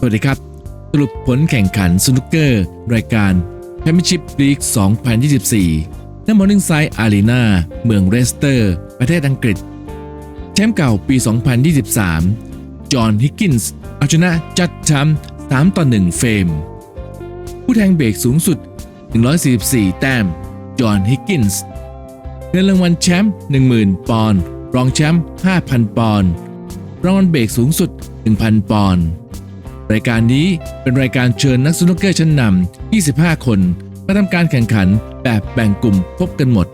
สวัสดีครับ สรุปผลแข่งขันสนุกเกอร์ รายการ Championship League 2024ณมอร์นิ่งไซด์อารีนาเมืองเรสเตอร์ ประเทศอังกฤษ แชมป์เก่าปี 2023 จอห์นฮิกกินส์เอาชนะจัดแชม3ต่อ1เฟรม ผู้แทงเบรกสูงสุด 144 แต้ม จอห์นฮิกกินส์เงินรางวัลแชมป์10,000 ปอนด์รองแชมป์5,000 ปอนด์รางวัลเบรกสูงสุด 1,000 ปอนด์ รายการนี้เป็นรายการเชิญนักสนุกเกอร์ชั้นนำ 25 คนมาทำการแข่งขันแบบแบ่งกลุ่มพบกันหมด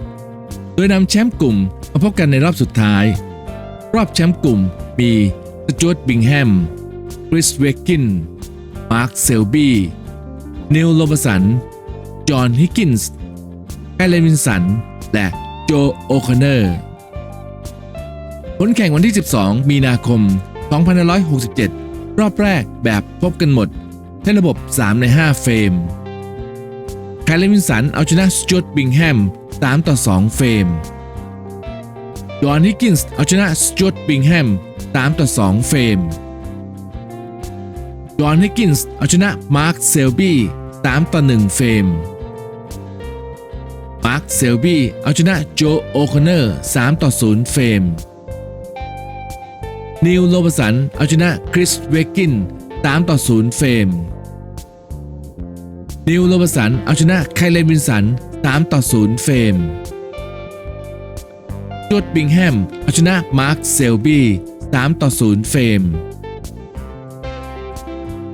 โดยนำแชมป์กลุ่มมาพบกันในรอบสุดท้าย รอบแชมป์กลุ่มมีสจวตบิงแฮม คริสเวกกิน มาร์คเซลบี้ นิวโลบสัน จอห์นฮิกกินส์ไคลเลนวินสัน และโจโอคอนเนอร์ ผลแข่งวันที่ 12 มีนาคม 2567 รอบแรกแบบพบกันหมด ในระบบ 3 ใน 5 เฟรมไคลเลนวินสันเอาชนะสจวตบิงแฮม 3 ต่อ 2 เฟรมจอนฮิกกินส์เอาชนะสจวตบิงแฮม 3 ต่อ 2 เฟรมจอนฮิกกินส์เอาชนะมาร์คเซลบี้ 3 ต่อ 1 เฟรมมาร์คเซลบี้เอาชนะโจโอคอนเนอร์ 3 ต่อ 0 เฟรม นิวโลบสันเอาชนะคริสเวกิน3ต่อ0เฟรมนิวโลบสันเอาชนะไคลเลนวินสัน3ต่อ0เฟรมจวดบิงแฮมเอาชนะมาร์คเซลบี้3ต่อ0เฟรม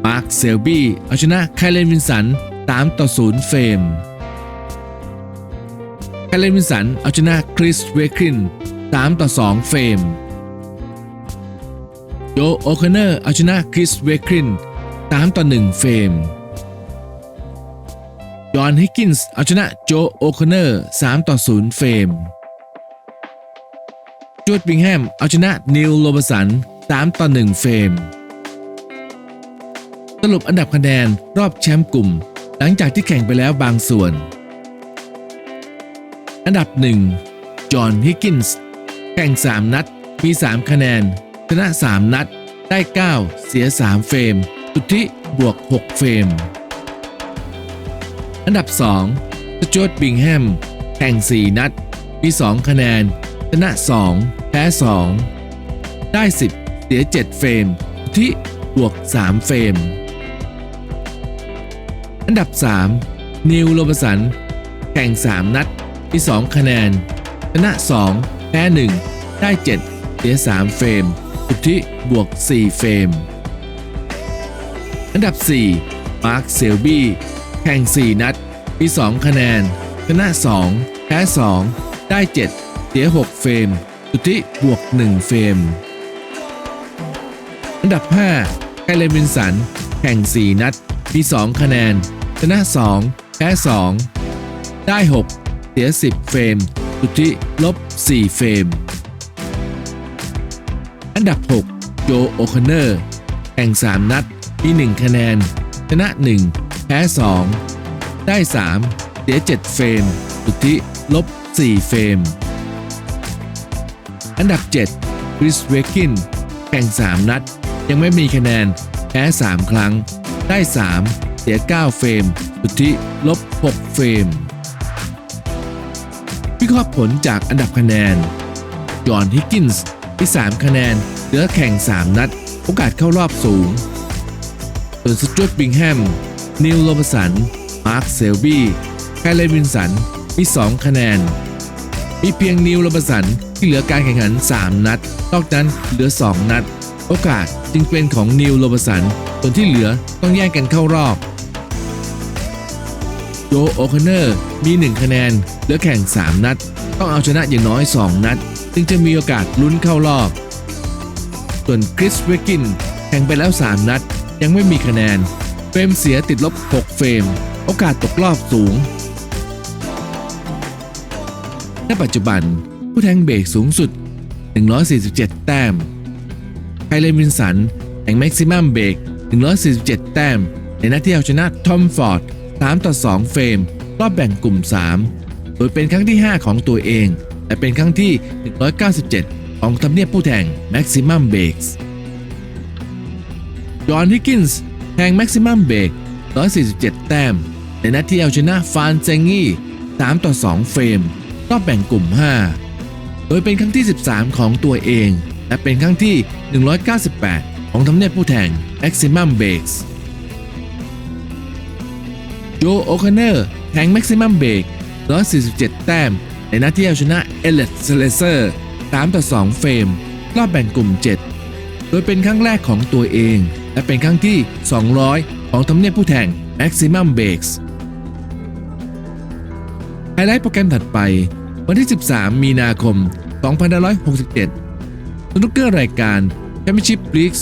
มาร์คเซลบี้เอาชนะไคลเลนวินสัน3ต่อ0เฟรมไคลเลนวินสันเอาชนะคริสเวกิน3ต่อ2เฟรม โจโอคอนเนอร์เอาชนะคริสเวกริน3ต่อ1เฟรมจอห์นฮิกกินส์เอาชนะโจโอคอนเนอร์3ต่อ0เฟรมจวดบิงแฮมเอาชนะนิวโลบสัน3ต่อ1เฟรมสรุปอันดับคะแนนรอบแชมป์กลุ่ม หลังจากที่แข่งไปแล้วบางส่วน อันดับ 1 จอห์นฮิกกินส์แข่ง 3 นัดมี 3 คะแนน ชนะ 3 นัด ได้ 9 เสีย 3 เฟรม สุทธิบวก 6 เฟรม อันดับ 2 สจวตบิงแฮม แข่ง 4 นัด มี 2 คะแนน ชนะ 2 แพ้ 2 ได้ 10 เสีย 7 เฟรม สุทธิบวก 3 เฟรม อันดับ 3 นิวโรบสัน แข่ง 3 นัด มี 2 คะแนน ชนะ 2 แพ้ 1 ได้ 7เสีย3เฟรม สุทธิบวก 4 เฟรม อันดับ 4 มาร์คเซลบี้ แข่ง 4 นัด มี 2 คะแนน ชนะ 2 แพ้ 2 ได้ 7 เสีย 6 เฟรมสุทธิบวก 1 เฟรม อันดับ 5 ไคลเลนวินสัน แข่ง 4 นัด มี 2 คะแนน ชนะ 2 แพ้ 2 ได้ 6 เสีย 10 เฟรมสุทธิลบ 4 เฟรม อันดับ 6 โจโอคอนเนอร์แข่ง 3 นัดมี1คะแนน ชนะ 1 แพ้ 2 ได้ 3 เสีย 7 เฟรม สุทธิลบ 4 เฟรม อันดับ 7 คริสเวกินแข่ง 3 นัด ยังไม่มีคะแนน แพ้ 3 ครั้ง ได้ 3 เสีย 9 เฟรม สุทธิลบ 6 เฟรม วิเคราะห์ผลจากอันดับคะแนน จอห์นฮิกกินส์ มี 3 คะแนน เหลือแข่ง 3 นัด โอกาสเข้ารอบสูง ส่วนสจวตบิงแฮม นิวโลบสัน มาร์คเซลบี้ไคลเลวินสัน มี 2 คะแนน มีเพียงนิวโลบสันที่เหลือการแข่งขัน 3 นัด นอกนั้นเหลือ 2 นัด โอกาสจึงเป็นของนิวโลบสัน ส่วนที่เหลือต้องแย่งกันเข้ารอบโจโอคอนเนอร์มี 1 คะแนนเหลือแข่ง 3 นัด ต้องเอาชนะอย่างน้อย 2 นัด จึงจะมีโอกาสลุ้นเข้ารอบ ส่วนคริสเวกินแข่งไปแล้ว 3 นัด ยังไม่มีคะแนน เฟรมเสียติดลบ 6 เฟรม โอกาสตกรอบสูงในปัจจุบันผู้แทงเบรกสูงสุด 147 แต้มไคลเลนวินสันแห่งแม็กซิมัมเบรก147 แต้ม ในนัดที่เอาชนะทอมฟอร์ด3ต่อ 2 เฟรม รอบแบ่งกลุ่ม 3 โดยเป็นครั้งที่ 5 ของตัวเอง และเป็นครั้งที่ 197 ของทำเนียบผู้แทงแม็กซิมัมเบรกส์จอห์นฮิกกินส์แทงแม็กซิมัมเบรก147 แต้ม ในนัดที่เอาชนะฟานเซงงี้ 3 ต่อ 2 เฟรมรอบแบ่งกลุ่ม 5 โดยเป็นครั้งที่ 13 ของตัวเอง และเป็นครั้งที่ 198 ของทำเนียบผู้แทง Maximum Bakes โจโอคอนเนอร์แทง Maximum Bake 147 แต้ม ในนัดที่เอาชนะเอเลตเซเลเซอร์3ต่อ2เฟรม รอบแบ่งกลุ่ม 7 โดยเป็นครั้งแรกของตัวเอง และเป็นครั้งที่ 200 ของทำเนียบผู้แทง Maximum Bakes ไฮไลท์โปรแกรมถัดไปวันที่ 13 มีนาคม 2567สนุกเกอร์รายการแชมเปี้ยนชิพลีก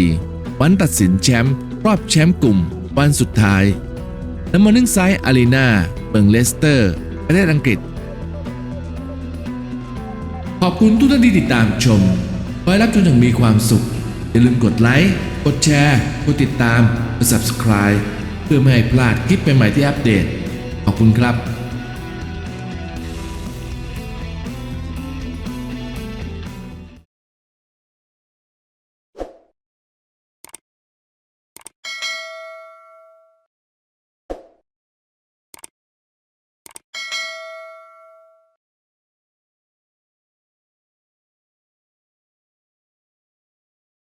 2024 วันตัดสินแชมป์รอบแชมป์กลุ่ม วันสุดท้ายน้ำมันนึ่งไซด์อารีนาเมืองเลสเตอร์ ประเทศอังกฤษ ขอบคุณทุกท่านที่ติดตามชมขอให้รับชมอย่างมีความสุข อย่าลืมกดไลค์ กดแชร์ กดติดตามกด subscribe เพื่อไม่ให้พลาดคลิปใหม่ๆที่อัปเดต ขอบคุณครับ